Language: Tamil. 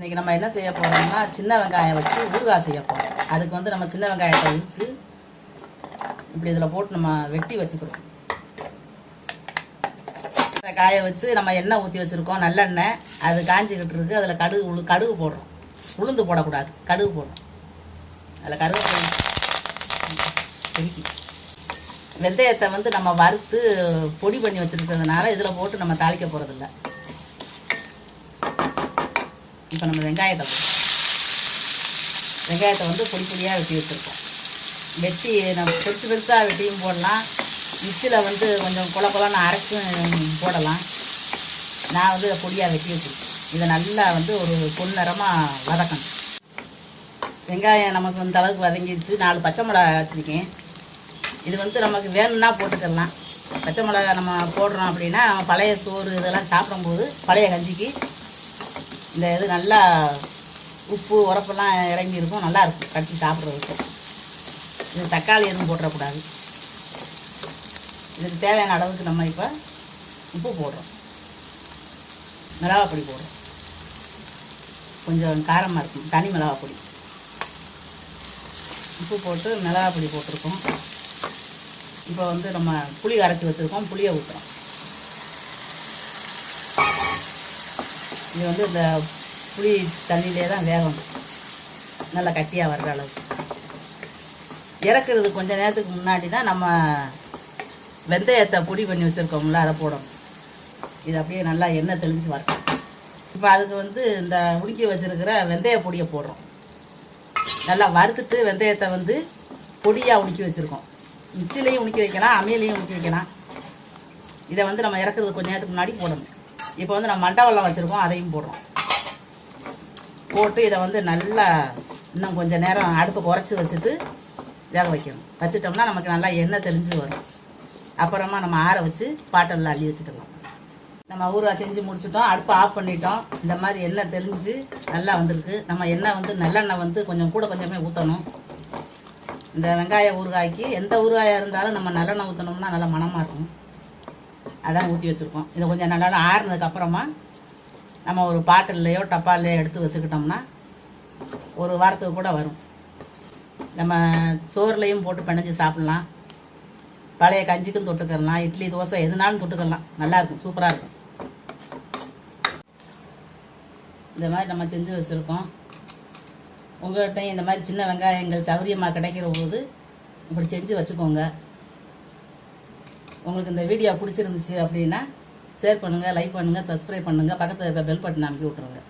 இன்றைக்கி நம்ம என்ன செய்ய போகிறோம்னா சின்ன வெங்காயம் வச்சு ஊறுகாய் செய்ய போகிறோம் அதுக்கு வந்து நம்ம சின்ன வெங்காயத்தை உரித்து இப்படி இதில் போட்டு நம்ம வெட்டி வச்சுக்கிறோம். இந்த காய வச்சு நம்ம எண்ணெய் ஊற்றி வச்சுருக்கோம் நல்லெண்ணெய். அது காஞ்சிக்கிட்டு இருக்குது அதில் கடுகு உளு கடுகு போடுறோம். உளுந்து போடக்கூடாது. கடுகு போடுறோம். அதில் கடுகு பெருக்கி வெந்தயத்தை வந்து நம்ம வறுத்து பொடி பண்ணி வச்சுருக்கிறதுனால இதில் போட்டு நம்ம தாளிக்க போகிறதில்ல இப்போ நம்ம வெங்காயத்தை வெங்காயத்தை வந்து பொடி பொடியாக வெட்டி வச்சுருக்கோம். வெட்டி நம்ம பெருசு பெருசாக வெட்டியும் போடலாம். மிக்சியில் வந்து கொஞ்சம் குல குலன்னு அரைச்சும் போடலாம். நான் வந்து பொடியாக வெட்டி வச்சுருக்கேன். இதை நல்லா வந்து ஒரு பொன்னிறமாக வதக்கணும். வெங்காயம் நமக்கு இந்த அளவுக்கு வதங்கிடுச்சு நாலு பச்சை மிளகா வச்சுருக்கேன். இது வந்து நமக்கு வேணும்னா போட்டுக்கலாம். பச்சை மிளகா நம்ம போடுறோம் அப்படின்னா நம்ம பழைய சோறு இதெல்லாம் சாப்பிடும்போது பழைய கஞ்சிக்கு இந்த இது நல்லா உப்பு உரப்பெல்லாம் இறங்கி இருக்கும் நல்லாயிருக்கும் கட்டி சாப்பிட்றதுக்கு. இது தக்காளி எதுவும் போட்டுறக்கூடாது. இதுக்கு தேவையான அளவுக்கு நம்ம இப்போ உப்பு போடுறோம். மிளகாப்பொடி போடுறோம். கொஞ்சம் காரமாக இருக்கும். தனி மிளகாப்பொடி. உப்பு போட்டு மிளகாப்பொடி போட்டிருக்கோம். இப்போ வந்து நம்ம புளி அரைச்சி வச்சுருக்கோம். புளியை ஊற்றுறோம் இது வந்து இந்த புளி தண்ணியிலே தான் வேகும் நல்லா கட்டியாக வர்ற அளவுக்கு. இறக்குறது கொஞ்ச நேரத்துக்கு முன்னாடி தான் நம்ம வெந்தயத்தை பொடி பண்ணி வச்சுருக்கோம்ல அதை போடணும். இது அப்படியே நல்லா எண்ணெய் தெளிஞ்சு வரட்டும். இப்போ அதுக்கு வந்து இந்த உடுக்கி வச்சுருக்கிற வெந்தய பொடியை போடுறோம். நல்லா வறுத்துட்டு வெந்தயத்தை வந்து பொடியாக உடுக்கி வச்சுருக்கோம். மிக்சிலையும் உடுக்கி வைக்கலாம் அமையிலையும் உடுக்கி வைக்கலாம். இதை வந்து நம்ம இறக்குறது கொஞ்ச நேரத்துக்கு முன்னாடி போடணும். இப்போ வந்து நம்ம மண்டவெல்லாம் வச்சுருக்கோம் அதையும் போடுறோம். போட்டு இதை வந்து நல்லா இன்னும் கொஞ்சம் நேரம் அடுப்பை குறைச்சி வச்சுட்டு வேக வைக்கணும். வச்சிட்டோம்னா நமக்கு நல்லா எண்ணெய் தெளிஞ்சு வரும். அப்புறமா நம்ம ஆற வச்சு பாட்டெல்லாம் அள்ளி வச்சுக்கலாம். நம்ம ஊறுகாய் செஞ்சு முடிச்சிட்டோம் அடுப்பை ஆஃப் பண்ணிட்டோம். இந்த மாதிரி எண்ணெய் தெளிஞ்சு நல்லா வந்திருக்கு. நம்ம எண்ணெய் வந்து நல்லெண்ணெய் வந்து கொஞ்சம் கூட கொஞ்சமே ஊற்றணும் இந்த வெங்காய ஊறுகாய்க்கு எந்த ஊறுகாயாக இருந்தாலும் நம்ம நல்லெண்ணெய் ஊற்றினோம்னா நல்லா மணமாக இருக்கும். அதான் ஊற்றி வச்சுருக்கோம். இதை கொஞ்சம் நல்லா ஆறுனதுக்கு அப்புறமா நம்ம ஒரு பாட்டில்லையோ டப்பாலையோ எடுத்து வச்சுக்கிட்டோம்னா ஒரு வாரத்துக்கு கூட வரும். நம்ம சோறுலையும் போட்டு பிணைஞ்சு சாப்பிட்லாம். பழைய கஞ்சிக்கும் தொட்டுக்கலாம். இட்லி தோசை எதுனாலும் தொட்டுக்கலாம். நல்லாயிருக்கும் சூப்பராக இருக்கும். இந்த மாதிரி நம்ம செஞ்சு வச்சுருக்கோம். உங்கள்கிட்டையும் இந்த மாதிரி சின்ன வெங்காயங்கள் சௌரியமாக கிடைக்கிற போது இப்படி செஞ்சு வச்சுக்கோங்க. உங்களுக்கு இந்த வீடியோ பிடிச்சிருந்துச்சு அப்படின்னா ஷேர் பண்ணுங்கள் லைக் பண்ணுங்கள் சப்ஸ்கிரைப் பண்ணுங்கள் பக்கத்தில் இருக்க பெல் பட்டன் அமைக்கி விட்ருங்க